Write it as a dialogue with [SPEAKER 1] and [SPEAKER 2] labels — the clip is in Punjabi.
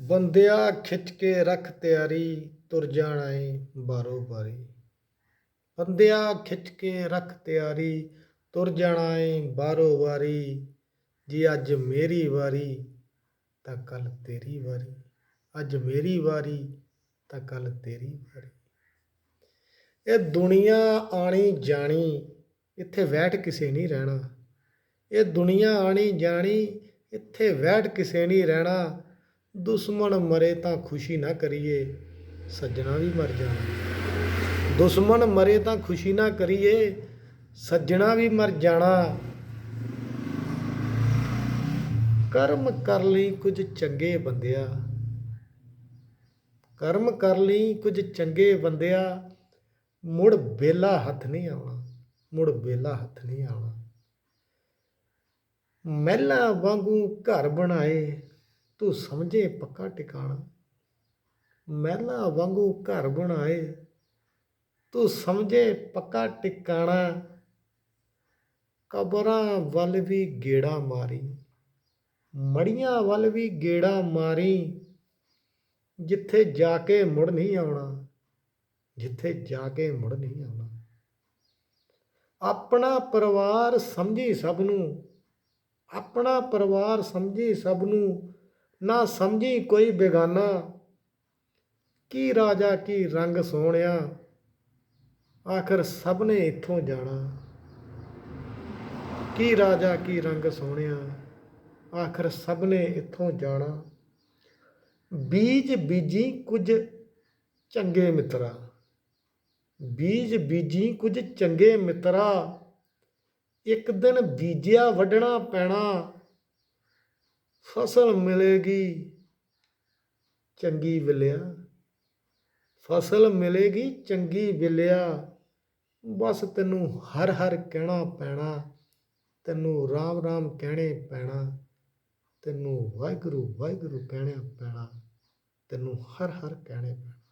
[SPEAKER 1] ਬੰਦਿਆ ਖਿੱਚ ਕੇ ਰੱਖ ਤਿਆਰੀ, ਤੁਰ ਜਾਣਾ ਏ ਬਾਰੋ ਬਾਰੀ। ਬੰਦਿਆ ਖਿੱਚ ਕੇ ਰੱਖ ਤਿਆਰੀ, ਤੁਰ ਜਾਣਾ ਏ ਬਾਰੋ ਬਾਰੀ। ਜੀ ਅੱਜ ਮੇਰੀ ਵਾਰੀ, ਤਾਂ ਕੱਲ ਤੇਰੀ ਵਾਰੀ। ਅੱਜ ਮੇਰੀ ਵਾਰੀ, ਤਾਂ ਕੱਲ ਤੇਰੀ ਵਾਰੀ। ਇਹ ਦੁਨੀਆ ਆਣੀ ਜਾਣੀ, ਇੱਥੇ ਬੈਠ ਕਿਸੇ ਨਹੀਂ ਰਹਿਣਾ। ਇਹ ਦੁਨੀਆ ਆਣੀ ਜਾਣੀ, ਇੱਥੇ ਬੈਠ ਕਿਸੇ ਨਹੀਂ ਰਹਿਣਾ। ਦੁਸ਼ਮਣ ਮਰੇ ਤਾਂ ਖੁਸ਼ੀ ਨਾ ਕਰੀਏ, ਸੱਜਣਾ ਵੀ ਮਰ ਜਾਣਾ। ਦੁਸ਼ਮਣ ਮਰੇ ਤਾਂ ਖੁਸ਼ੀ ਨਾ ਕਰੀਏ, ਸੱਜਣਾ ਵੀ ਮਰ ਜਾਣਾ। ਕਰਮ ਕਰ ਲਈ ਕੁਝ ਚੰਗੇ ਬੰਦਿਆ। ਕਰਮ ਕਰ ਲਈ ਕੁਝ ਚੰਗੇ ਬੰਦਿਆ। ਮੁੜ ਬੇਲਾ ਹੱਥ ਨਹੀਂ ਆਉਣਾ, ਮੁੜ ਬੇਲਾ ਹੱਥ ਨਹੀਂ ਆਉਣਾ। ਮਹਿਲਾ ਵਾਂਗੂ ਘਰ ਬਣਾਏ ਤੂੰ ਸਮਝੇ ਪੱਕਾ ਟਿਕਾਣਾ। ਮਹਿਲਾ ਵਾਂਗੂ ਘਰ ਬਣਾਏ, ਤੂੰ ਸਮਝੇ ਪੱਕਾ ਟਿਕਾਣਾ। ਕਬਰਾਂ ਵੱਲ ਵੀ ਗੇੜਾ ਮਾਰੀ, ਮੜੀਆਂ ਵੱਲ ਵੀ ਗੇੜਾ ਮਾਰੀ। ਜਿੱਥੇ ਜਾ ਕੇ ਮੁੜ ਨਹੀਂ ਆਉਣਾ, ਜਿੱਥੇ ਜਾ ਕੇ ਮੁੜ ਨਹੀਂ ਆਉਣਾ। ਆਪਣਾ ਪਰਿਵਾਰ ਸਮਝੀ ਸਭ ਨੂੰ, ਆਪਣਾ ਪਰਿਵਾਰ ਸਮਝੀ ਸਭ ਨੂੰ ਨਾ ਸਮਝੀ ਕੋਈ ਬੇਗਾਨਾ। ਕੀ ਰਾਜਾ ਕੀ ਰੰਗ ਸੋਹਣਿਆ। ਆਖਰ ਸਭ ਨੇ ਇੱਥੋਂ ਜਾਣਾ। ਕੀ ਰਾਜਾ ਕੀ ਰੰਗ ਸੋਹਣਿਆ। ਆਖਰ ਸਭ ਨੇ ਇੱਥੋਂ ਜਾਣਾ। ਬੀਜ ਬੀਜੀ ਕੁਝ ਚੰਗੇ ਮਿੱਤਰਾ। ਬੀਜ ਬੀਜੀ ਕੁਝ ਚੰਗੇ ਮਿੱਤਰਾ। ਇੱਕ ਦਿਨ ਬੀਜਿਆ ਵੱਢਣਾ ਪੈਣਾ। ਫਸਲ ਮਿਲੇਗੀ, ਚੰਗੀ ਵਿਲਿਆ। ਫਸਲ ਮਿਲੇਗੀ, ਚੰਗੀ ਵਿਲਿਆ। ਬਸ ਤੈਨੂੰ ਹਰ ਹਰ ਕਹਿਣਾ ਪੈਣਾ, ਤੈਨੂੰ ਰਾਮ ਰਾਮ ਕਹਿਣੇ ਪੈਣਾ, ਤੈਨੂੰ ਵਾਹਿਗੁਰੂ ਵਾਹਿਗੁਰੂ ਕਹਿਣਾ ਪੈਣਾ, ਤੈਨੂੰ ਹਰ ਹਰ ਕਹਿਣੇ ਪੈਣਾ।